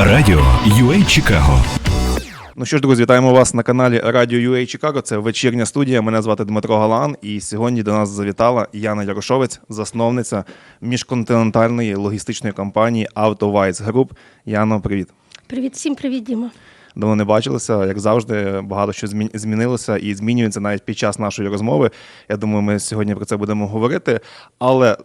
Радіо UA Чикаго. Ну що ж, друзі, вітаємо вас на каналі Радіо UA Чикаго. Це вечірня студія. Мене звати Дмитро Галан. І сьогодні до нас завітала Яна Ярошовець, засновниця міжконтинентальної логістичної компанії AutoWise Group. Яно, привіт. Привіт, всім привіт, Діма. Давно не бачилися, як завжди, багато що змінилося і змінюється навіть під час нашої розмови. Я думаю, ми сьогодні про це будемо говорити. Але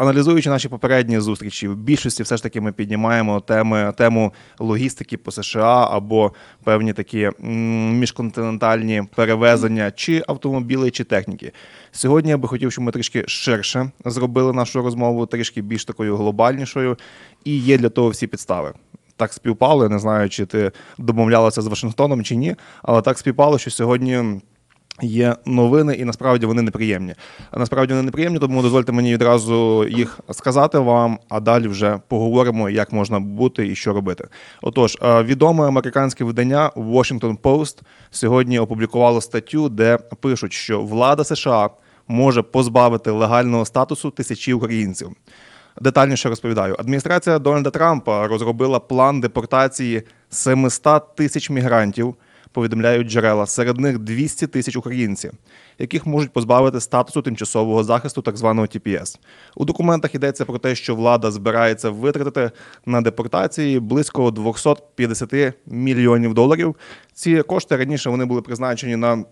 аналізуючи наші попередні зустрічі, в більшості все ж таки ми піднімаємо теми, тему логістики по США або певні такі міжконтинентальні перевезення чи автомобілей, чи техніки. Сьогодні я би хотів, щоб ми трішки ширше зробили нашу розмову, трішки більш такою глобальнішою, і є для того всі підстави так співпало. Я не знаю, чи ти домовлялася з Вашингтоном чи ні, але так співпало, що сьогодні. Є новини, і насправді вони неприємні. А насправді вони неприємні, тому дозвольте мені відразу їх сказати вам, а далі вже поговоримо, як можна бути і що робити. Отож, е, відоме американське видання Washington Post сьогодні опублікувало статтю, де пишуть, що влада США може позбавити легального статусу тисячі українців. Детальніше розповідаю. Адміністрація Дональда Трампа розробила план депортації 700 тисяч мігрантів. Повідомляють джерела. Серед них 200 тисяч українців, яких можуть позбавити статусу тимчасового захисту, так званого ТПС. У документах йдеться про те, що влада збирається витратити на депортації близько 250 мільйонів доларів. Ці кошти раніше вони були призначені на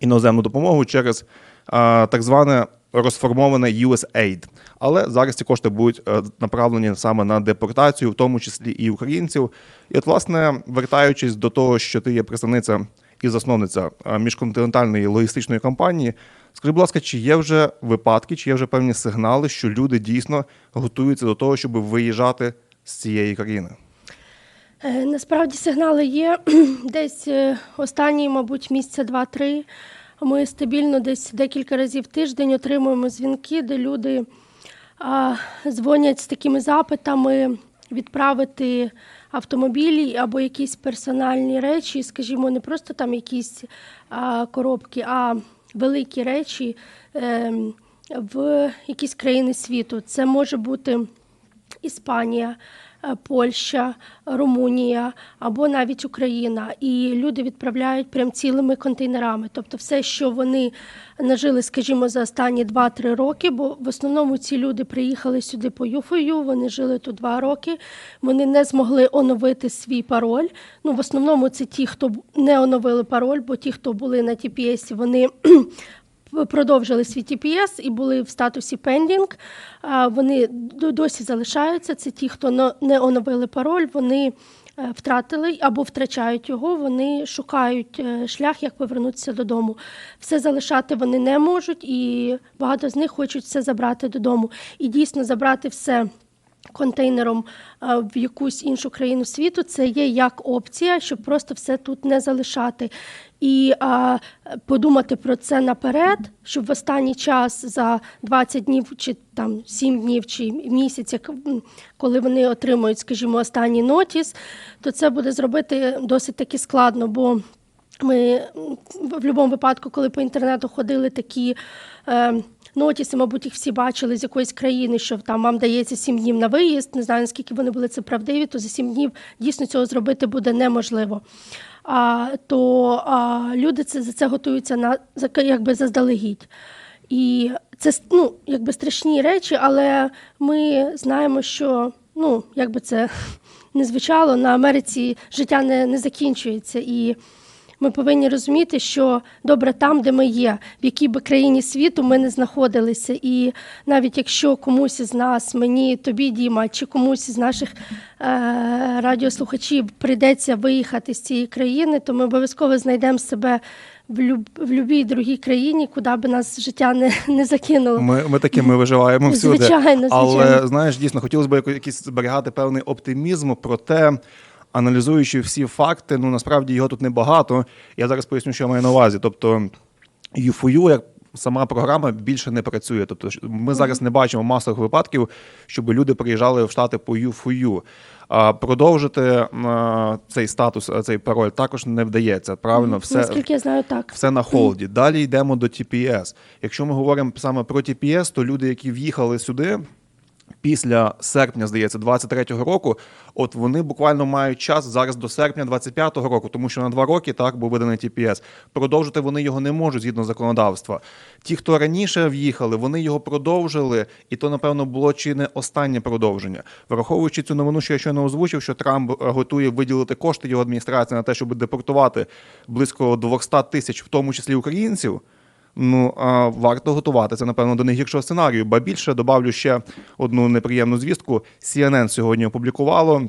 іноземну допомогу через а, так зване розформоване USAID. Але зараз ці кошти будуть е, направлені саме на депортацію, в тому числі і українців. І от, власне, вертаючись до того, що ти є представниця і засновниця е, міжконтинентальної логістичної компанії, скажи, будь ласка, чи є вже випадки, чи є вже певні сигнали, що люди дійсно готуються до того, щоб виїжджати з цієї країни? Е, Насправді сигнали є десь останні, мабуть, місяця два-три. Ми стабільно десь декілька разів в тиждень отримуємо дзвінки, де люди а, дзвонять з такими запитами відправити автомобілі або якісь персональні речі, скажімо, не просто там якісь а, коробки, а великі речі е, в якісь країни світу. Це може бути Іспанія, Польща, Румунія або навіть Україна. І люди відправляють прям цілими контейнерами. Тобто, все, що вони нажили, скажімо, за останні 2-3 роки, бо в основному ці люди приїхали сюди по ЮФОЮ, вони жили тут 2 роки, вони не змогли оновити свій пароль. Ну, в основному це ті, хто не оновили пароль, бо ті, хто були на TPS, вони продовжили свій TPS і були в статусі pending. Вони досі залишаються. Це ті, хто не оновили пароль, вони е, втратили або втрачають його, вони шукають е, шлях, як повернутися додому. Все залишати вони не можуть, і багато з них хочуть все забрати додому. І дійсно забрати все контейнером е, в якусь іншу країну світу, це є як опція, щоб просто все тут не залишати. І а, подумати про це наперед, щоб в останній час за 20 днів чи там 7 днів чи місяць, коли вони отримують, скажімо, останній нотіс, то це буде зробити досить таки складно, бо ми в будь-якому випадку, коли по інтернету ходили такі е, нотіси, мабуть, їх всі бачили з якоїсь країни, що там вам дається 7 днів на виїзд. Не знаю, наскільки вони були це правдиві, то за 7 днів дійсно цього зробити буде неможливо. А, то а, люди це, за це готуються на якби заздалегідь. І це ну, якби страшні речі, але ми знаємо, що ну, якби це не звучало, на Америці життя не, не закінчується. І ми повинні розуміти, що добре там, де ми є, в якій би країні світу ми не знаходилися. І навіть якщо комусь із нас, мені, тобі, Діма, чи комусь із наших е- радіослухачів прийдеться виїхати з цієї країни, то ми обов'язково знайдемо себе в, люб- в будь-якій другій країні, куди би нас життя не, не закинуло. Ми, ми такими виживаємо всюди. Звичайно, Але знаєш, дійсно хотілося б якийсь зберігати певний оптимізм, проте, аналізуючи всі факти, ну насправді його тут небагато. Я зараз поясню, що я маю на увазі. Тобто, ЮФУ, як сама програма більше не працює. Тобто, ми зараз не бачимо масових випадків, щоб люди приїжджали в Штати по ЮФУ. А продовжити а, цей статус, а, цей пароль також не вдається. Правильно, все Наскільки я знаю, так. все на холді. Далі йдемо до TPS. Якщо ми говоримо саме про TPS, то люди, які в'їхали сюди, Після серпня, здається, 23-го року, от вони буквально мають час зараз до серпня 25-го року, тому що на два роки так був виданий TPS. Продовжити вони його не можуть згідно законодавства. Ті, хто раніше в'їхали, вони його продовжили, і то, напевно, було чи не останнє продовження. Враховуючи цю новину, що я щойно озвучив, що Трамп е, готує виділити кошти його адміністрації на те, щоб депортувати близько 200 тисяч, в тому числі українців. Ну а варто готуватися, напевно, до найгіршого сценарію. Ба більше добавлю ще одну неприємну звістку. CNN сьогодні опублікувало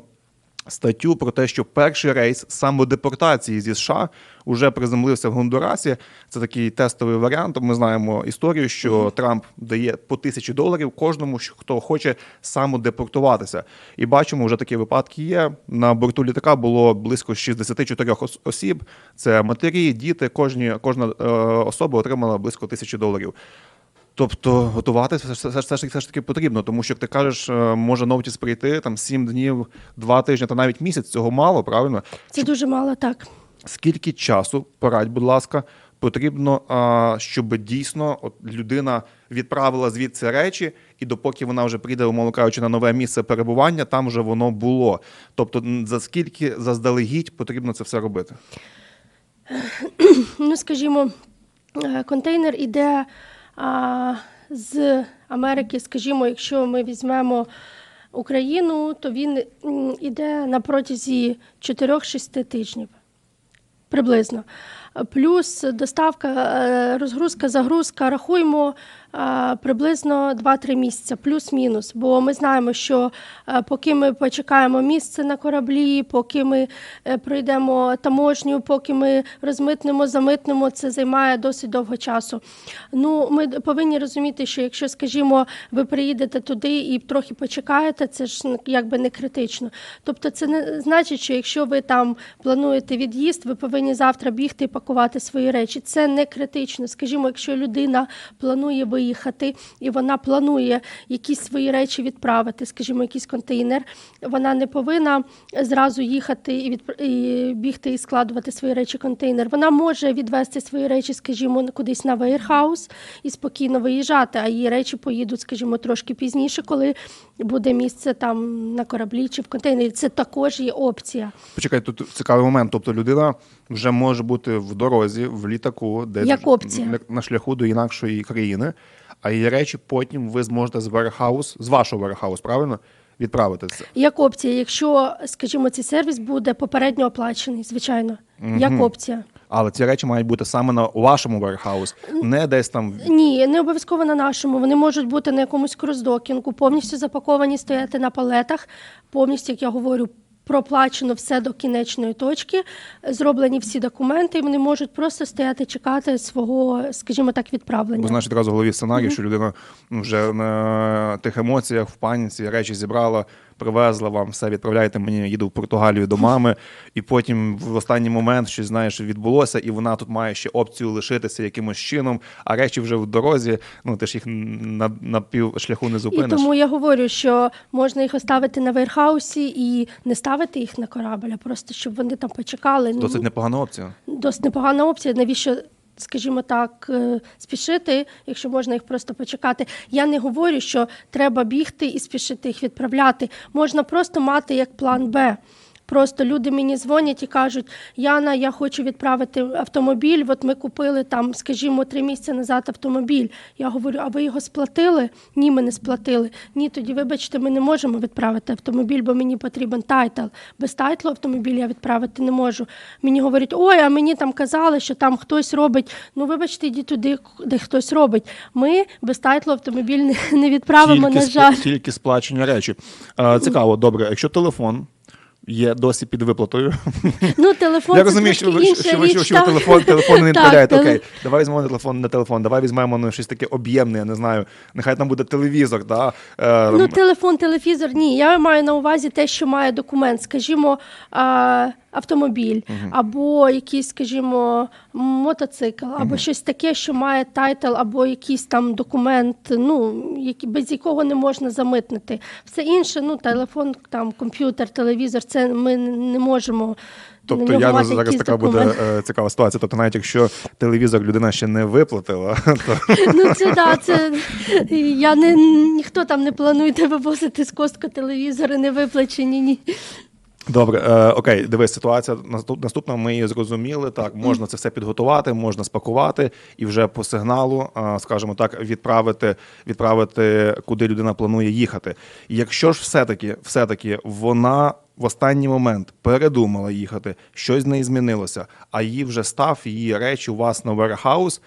статтю про те, що перший рейс самодепортації зі США вже приземлився в Гондурасі. Це такий тестовий варіант. Ми знаємо історію, що Трамп дає по тисячі доларів кожному, хто хоче самодепортуватися. І бачимо, вже такі випадки є. На борту літака було близько 64 ос- осіб. Це матері, діти. Кожні, кожна е, особа отримала близько тисячі доларів. Тобто готуватися все, все, все, все ж таки потрібно, тому що як ти кажеш, е, може Новтіс прийти там 7 днів, 2 тижні та навіть місяць. Цього мало, правильно? Це дуже мало так. Скільки часу, порадь, будь ласка, потрібно, щоб дійсно от людина відправила звідси речі, і допоки вона вже прийде, умовно кажучи, на нове місце перебування, там вже воно було. Тобто, за скільки заздалегідь потрібно це все робити? Ну, скажімо, е, контейнер іде а, з Америки, скажімо, якщо ми візьмемо Україну, то він іде на протязі 4-6 тижнів. Приблизно. Плюс доставка, е, розгрузка, загрузка, рахуємо е, приблизно 2-3 місяці, плюс-мінус. Бо ми знаємо, що е, поки ми почекаємо місце на кораблі, поки ми пройдемо таможню, поки ми розмитнемо, замитнемо, це займає досить довго часу. Ну, ми повинні розуміти, що якщо, скажімо, ви приїдете туди і трохи почекаєте, це ж якби не критично. Тобто, це не значить, що якщо ви там плануєте від'їзд, ви повинні завтра бігти і пакувати свої речі. Це не критично. Скажімо, якщо людина планує виїхати і вона планує якісь свої речі відправити, скажімо, якийсь контейнер, вона не повинна зразу їхати і, відпр- і бігти і складувати свої речі контейнер. Вона може відвести свої речі, скажімо, кудись на вейрхаус і спокійно виїжджати, а її речі поїдуть, скажімо, трошки пізніше, коли буде місце там на кораблі чи в контейнері. Це також є опція. Почекай, тут цікавий момент. Тобто людина вже може бути в дорозі, в літаку, десь Як опція. на- на шляху до інакшої країни, а її речі потім ви зможете з верхаус, з вашого верхаус, правильно? Відправити це. Як опція, якщо, скажімо, цей сервіс буде попередньо оплачений, звичайно, як опція. Але ці речі мають бути саме на вашому верхаус, не десь там. Ні, не обов'язково на нашому. Вони можуть бути на якомусь кроздокінгу, повністю запаковані, стояти на палетах, повністю, як я говорю, проплачено все до кінечної точки, зроблені всі документи, і вони можуть просто стояти, чекати свого, скажімо так, відправлення. Бо знаєш, одразу в голові сценарій, що людина вже на тих емоціях, в паніці, речі зібрала, привезла вам, все відправляйте мені, їду в Португалію до мами, і потім в останній момент щось знаєш відбулося, і вона тут має ще опцію лишитися якимось чином, а речі вже в дорозі. Ну ти ж їх на, на пів шляху не І зупиниш. тому я говорю, що можна їх оставити на вейрхаусі і не ставити їх на корабль, а просто щоб вони там почекали. Ну, Досить непогана опція. досить непогана опція. Навіщо, скажімо так, е, спішити, якщо можна їх просто почекати? Я не говорю, що треба бігти і спішити їх відправляти. Можна просто мати як план Б. Просто люди мені дзвонять і кажуть: Яна, я хочу відправити автомобіль. От ми купили там, скажімо, три місяці назад автомобіль. Я говорю, а ви його сплатили? Ні, ми не сплатили. Ні, тоді вибачте, ми не можемо відправити автомобіль, бо мені потрібен тайтл. Без тайтлу автомобіль я відправити не можу. Мені говорять, ой, а мені там казали, що там хтось робить. Ну, вибачте, йдіть туди, де хтось робить. Ми без тайтлу автомобіль не, відправимо, на сп- жаль. тільки сплачені речі. А, цікаво, добре, якщо телефон. Є досі під виплатою. Ну, телефон Я розумію, що ви, що, ви, що телефон, телефон не Так, відправляєте. Окей, давай візьмемо на телефон на телефон, давай візьмемо ну, щось таке об'ємне, я не знаю. Нехай там буде телевізор. Да? Е, Ну, телефон, телевізор, ні. Я маю на увазі те, що має документ. Скажімо, а, автомобіль, або якийсь, скажімо, мотоцикл, або щось таке, що має тайтл, або якийсь там документ, ну який- без якого не можна замитнити. Все інше, ну телефон, там комп'ютер, телевізор, це ми не можемо. Тобто я зараз така буде документ. е, цікава ситуація. Тобто, навіть якщо телевізор людина ще не виплатила, то Ну це да, це я не ніхто там не планує вивозити з костку телевізори, не виплачені. Ні. Добре, е, окей, дивись, ситуація наступна. Ми її зрозуміли. Так, можна це все підготувати, можна спакувати і вже по сигналу, е, скажімо так, відправити, відправити, куди людина планує їхати. І Якщо ж все-таки, все-таки вона в останній момент передумала їхати, щось з неї змінилося, а її вже став її речі у вас на warehouse,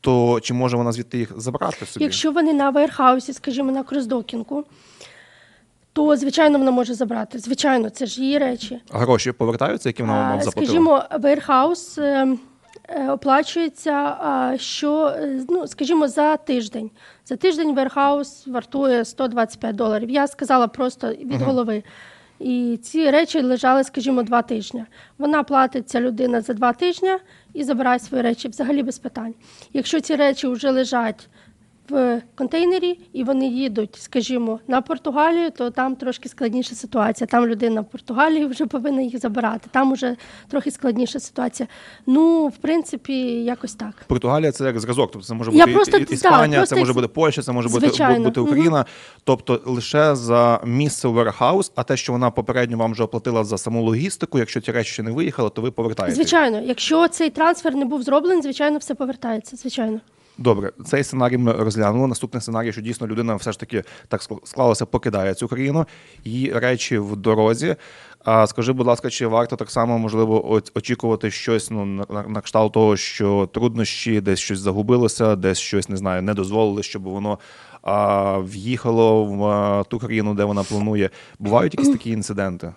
то чи може вона звідти їх забрати собі? Якщо вони на вейрхаусі, скажімо, на кросдокінгу, то звичайно вона може забрати. Звичайно, це ж її речі. А гроші повертаються, які вона вам заплатила? Скажімо, вейрхаус е, оплачується що, е, ну, скажімо, за тиждень. За тиждень вейрхаус вартує 125 доларів. Я сказала просто від голови. І ці речі лежали, скажімо, два тижні. Вона платить ця людина за два тижні і забирає свої речі взагалі без питань. Якщо ці речі вже лежать в контейнері і вони їдуть, скажімо, на Португалію, то там трошки складніша ситуація. Там людина в Португалії вже повинна їх забирати. Там уже трохи складніша ситуація. Ну, в принципі, якось так. Португалія це як зразок. Тобто це може Я бути просто- і- і- Іспанія, так, просто це може бути Польща, це може Звичайно. бути Україна. Тобто лише за місце в warehouse, а те, що вона попередньо вам вже оплатила за саму логістику, якщо ті речі ще не виїхали, то ви повертаєте. Звичайно, якщо цей трансфер не був зроблений, звичайно, все повертається. Звичайно. Добре, цей сценарій ми розглянули. Наступний сценарій, що дійсно людина все ж таки так ск- склалося, покидає цю країну, її речі в дорозі. А скажи, будь ласка, чи варто так само можливо очікувати щось ну на, кшталт того, що труднощі, десь щось загубилося, десь щось не знаю, не дозволили, щоб воно а, в'їхало в ту країну, де вона планує. Бувають якісь такі інциденти?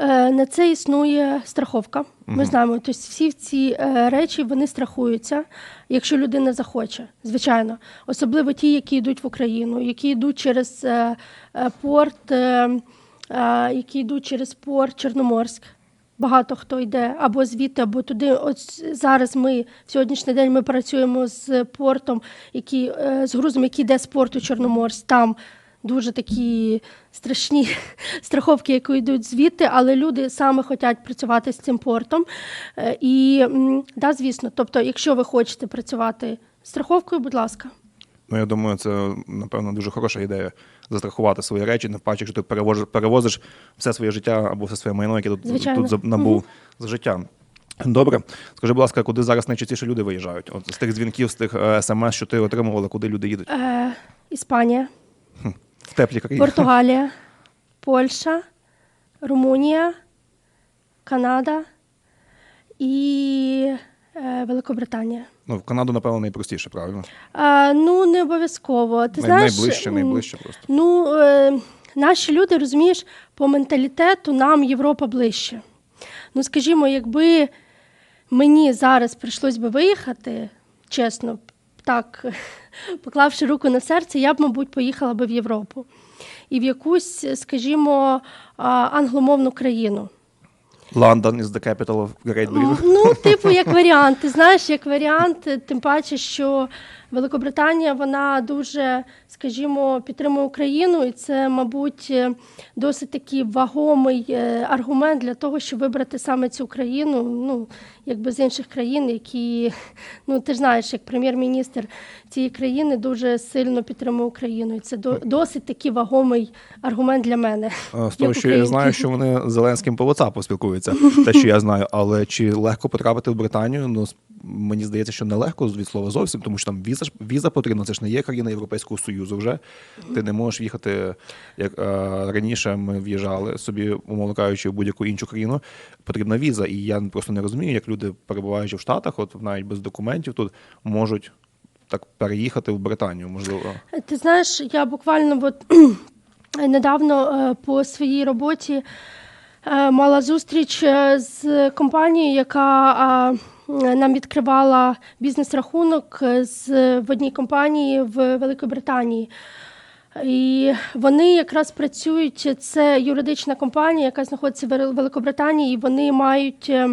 Е, На це існує страховка. Ми знаємо, тобто всі ці е, речі вони страхуються, якщо людина захоче, звичайно. Особливо ті, які йдуть в Україну, які йдуть через е, порт, які йдуть через порт Чорноморськ. Багато хто йде або звідти, або туди. От зараз ми в сьогоднішній день ми працюємо з портом, який з грузом, який йде з порту Чорноморськ. Там дуже такі страшні страховки, які йдуть звідти, але люди саме хочуть працювати з цим портом. Е, І да, звісно, тобто, якщо ви хочете працювати страховкою, будь ласка. Ну, я думаю, це напевно дуже хороша ідея застрахувати свої речі, не впаче, якщо ти перевозиш, перевозиш все своє життя або все своє майно, яке тут, Звичайно. тут за- набув з життя. Добре, скажи, будь ласка, куди зараз найчастіше люди виїжджають? От з тих дзвінків, з тих е, смс, що ти отримувала, куди люди їдуть? Е, Іспанія, В теплі країни. Португалія, Польща, Румунія, Канада і е, Великобританія. Ну, в Канаду, напевно, найпростіше, правильно? А, ну, не обов'язково. Ти Най- знаєш, найближче, найближче просто. Ну, е, наші люди, розумієш, по менталітету нам Європа ближче. Ну, скажімо, якби мені зараз прийшлось би виїхати, чесно, так, поклавши руку на серце, я б, мабуть, поїхала би в Європу. І в якусь, скажімо, англомовну країну. London is the capital of Great Britain. Ну, типу, як варіант. Ти знаєш, як варіант, тим паче, що Великобританія вона дуже, скажімо, підтримує Україну, і це, мабуть, е, досить такий вагомий е, аргумент для того, щоб вибрати саме цю країну, ну, якби з інших країн, які, ну, ти ж знаєш, як прем'єр-міністр цієї країни дуже сильно підтримує Україну. І це до- досить такий вагомий аргумент для мене. З того, що я знаю, що вони з Зеленським по WhatsApp спілкуються, те, що я знаю. Але чи легко потрапити в Британію? Ну, мені здається, що нелегко від слова зовсім, тому що там віза ж віза потрібна. Це ж не є країна Європейського Союзу вже. Ти не можеш їхати, як е, раніше ми в'їжджали собі, умовно кажучи, в будь-яку іншу країну. Потрібна віза. І я просто не розумію, як люди, перебуваючи в Штатах, от навіть без документів, тут можуть так переїхати в Британію. Можливо, Ти знаєш, я буквально от, недавно е, по своїй роботі мала зустріч е, з компанією, яка е, нам відкривала бізнес-рахунок е, з, в одній компанії в Великій Британії. І вони якраз працюють. Це юридична компанія, яка знаходиться в Великобританії, і вони мають е,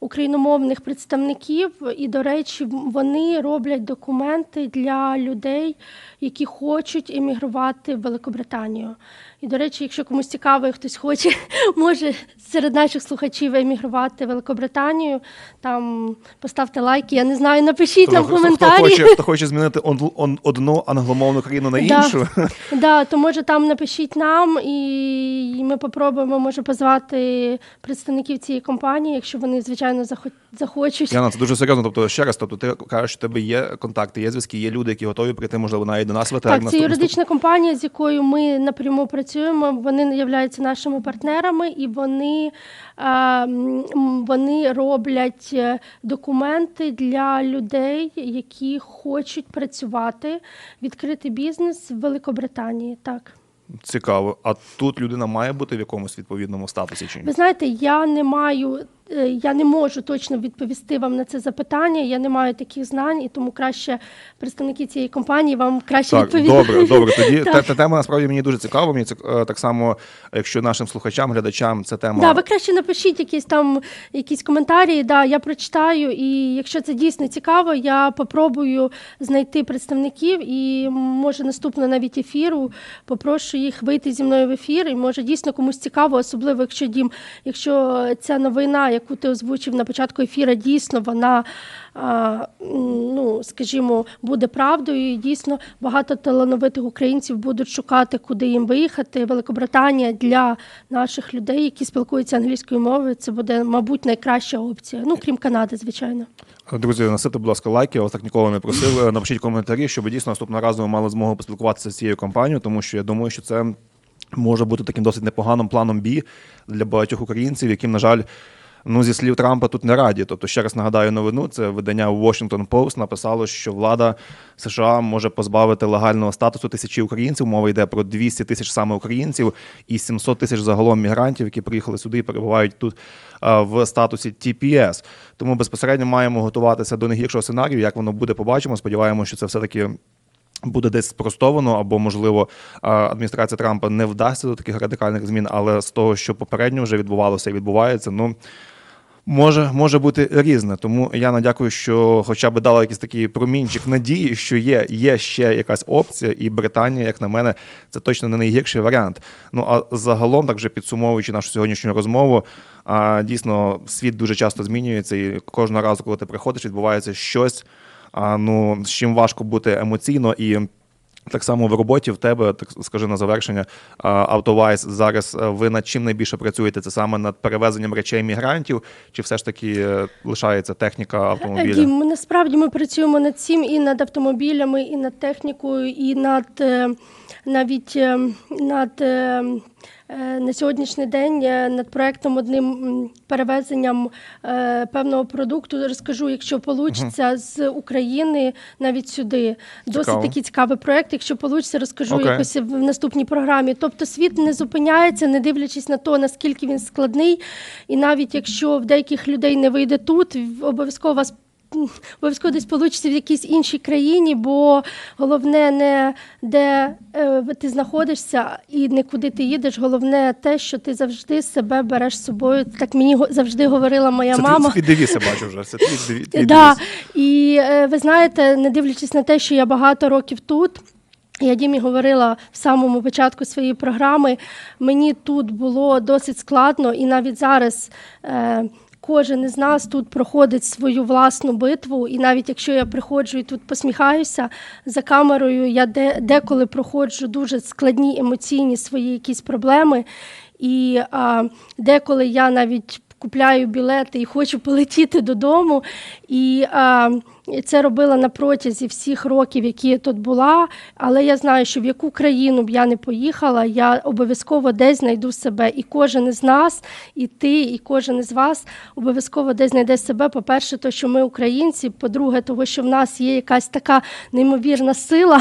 україномовних представників. І, до речі, вони роблять документи для людей, які хочуть емігрувати в Великобританію. І, до речі, якщо комусь цікаво, і хтось хоче, може серед наших слухачів емігрувати в Великобританію, там поставте лайки. Я не знаю, напишіть нам Хто- хто- коментарі. Хто хоче, хто хоче змінити одну англомовну країну на іншу, Да, то може там напишіть нам, і ми попробуємо може позвати представників цієї компанії, якщо вони звичайно захо- захочуть. Яна, це дуже серйозно. Тобто, ще раз, тобто, ти кажеш, що тебе є контакти, є зв'язки, є люди, які готові прийти, можливо, навіть до нас в етер. Так, це юридична компанія, з якою ми напряму працюємо. Вони являються нашими партнерами, і вони, вони роблять е, документи для людей, які хочуть працювати, відкрити бізнес в Великобританії. Так. Цікаво. А тут людина має бути в якомусь відповідному статусі чи ні? Ви знаєте, я не маю, я не можу точно відповісти вам на це запитання. Я не маю таких знань, і тому краще представники цієї компанії вам краще Так, відповідати. добре, добре. Тоді Так. та, та тема насправді мені дуже цікава. Мені цік- е, так само, якщо нашим слухачам, глядачам ця тема Да, ви краще напишіть якісь там якісь коментарі. Да, я прочитаю, і якщо це дійсно цікаво, я попробую знайти представників і може наступного навіть ефіру. Попрошу їх вийти зі мною в ефір. І може дійсно комусь цікаво, особливо якщо дім, якщо ця новина, яку ти озвучив на початку ефіру, дійсно вона. Ну, скажімо, буде правдою, і дійсно багато талановитих українців будуть шукати, куди їм виїхати. Великобританія для наших людей, які спілкуються англійською мовою, це буде, мабуть, найкраща опція. Ну, крім Канади, звичайно. Друзі, насите, будь ласка, лайки. Я вас так ніколи не просив. Напишіть коментарі, щоб дійсно наступного разу ми мали змогу поспілкуватися з цією компанією, тому що я думаю, що це може бути таким досить непоганим планом бі для багатьох українців, яким, на жаль. Ну, зі слів Трампа тут не раді. Тобто, ще раз нагадаю новину, це видання Washington Post написало, що влада США може позбавити легального статусу тисячі українців. Мова йде про 200 тисяч саме українців і 700 тисяч загалом мігрантів, які приїхали сюди і перебувають тут в статусі TPS. Тому безпосередньо маємо готуватися до найгіршого сценарію. Як воно буде, побачимо. Сподіваємося, що це все таки. Буде десь спростовано, або можливо адміністрація Трампа не вдасться до таких радикальних змін, але з того, що попередньо вже відбувалося і відбувається, ну може, може бути різне. Тому я надякую, що хоча б дала якийсь такий промінчик надії, що є, є ще якась опція, і Британія, як на мене, це точно не найгірший варіант. Ну а загалом, так вже підсумовуючи нашу сьогоднішню розмову, а, дійсно світ дуже часто змінюється, і кожного разу, коли ти приходиш, відбувається щось. А, ну, з чим важко бути емоційно і. Так само в роботі в тебе, так скажи на завершення, Автовайс зараз е, ви над чим найбільше працюєте? Це саме над перевезенням речей мігрантів, чи все ж таки е, лишається техніка автомобіля? Ми насправді ми працюємо над цим і над автомобілями, і над технікою, і над е, навіть над на сьогоднішній день е, над проектом одним перевезенням е, певного продукту. Розкажу, якщо вийде з України навіть сюди. Досить Цікаво. такий цікавий проект. Якщо вийде, розкажу Окей. якось в наступній програмі. Тобто світ не зупиняється, не дивлячись на те, наскільки він складний. І навіть якщо в деяких людей не вийде тут, обов'язково вас. Обов'язково десь получиться в якійсь іншій країні, бо головне не де е, ти знаходишся і не куди ти їдеш. Головне те, що ти завжди себе береш з собою. Так мені завжди говорила моя Це мама. твій, твій девіз, я бачу вже. Це твій, деві- твій Да. І е, ви знаєте, не дивлячись на те, що я багато років тут. Я Дімі говорила в самому початку своєї програми. Мені тут було досить складно, і навіть зараз е, кожен із нас тут проходить свою власну битву. І навіть якщо я приходжу і тут посміхаюся за камерою, я де, деколи проходжу дуже складні емоційні свої якісь проблеми. І а, деколи я навіть купляю білети і хочу полетіти додому. І а, це робила на протязі всіх років, які я тут була. Але я знаю, що в яку країну б я не поїхала, я обов'язково десь знайду себе. І кожен із нас, і ти, і кожен із вас обов'язково десь знайде себе. По-перше, то що ми українці. По-друге, того, що в нас є якась така неймовірна сила,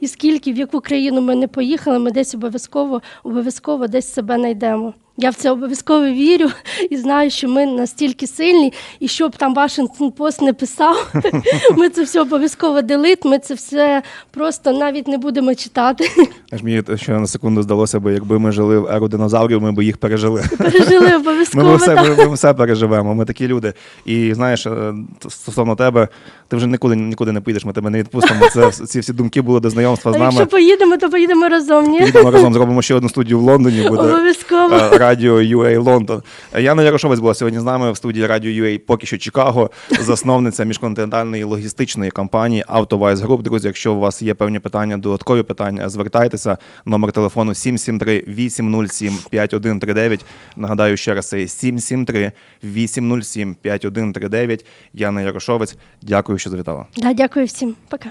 і скільки в яку країну ми не поїхали, ми десь обов'язково обов'язково десь себе знайдемо. Я в це обов'язково вірю і знаю, що ми настільки сильні, і щоб там Вашингтон Пост не писав, Ми це все обов'язково делит, ми це все просто навіть не будемо читати. Аж мені ще на секунду здалося, бо якби ми жили в еру динозаврів, ми б їх пережили. Пережили обов'язково. ми, все, ми, ми все переживемо. Ми такі люди. І знаєш, е, стосовно тебе, ти вже нікуди нікуди не підеш, ми тебе не відпустимо. Це ці всі думки були до знайомства з нами. якщо поїдемо, то поїдемо разом. Ні? Підемо разом, зробимо ще одну студію в Лондоні. Буде Обов'язково. Радіо UA Лондон. Яна Ярошовець була сьогодні з нами в студії радіо UA поки що Чикаго, засновниця міжконтинентальної логістичної компанії AutoWise Group. Друзі, якщо у вас є певні питання, додаткові питання, звертайтеся. Номер телефону 773 807 5139. Нагадаю ще раз, це 773 807 5139. Яна Ярошовець. Дякую, що завітала. Да, дякую всім. Пока.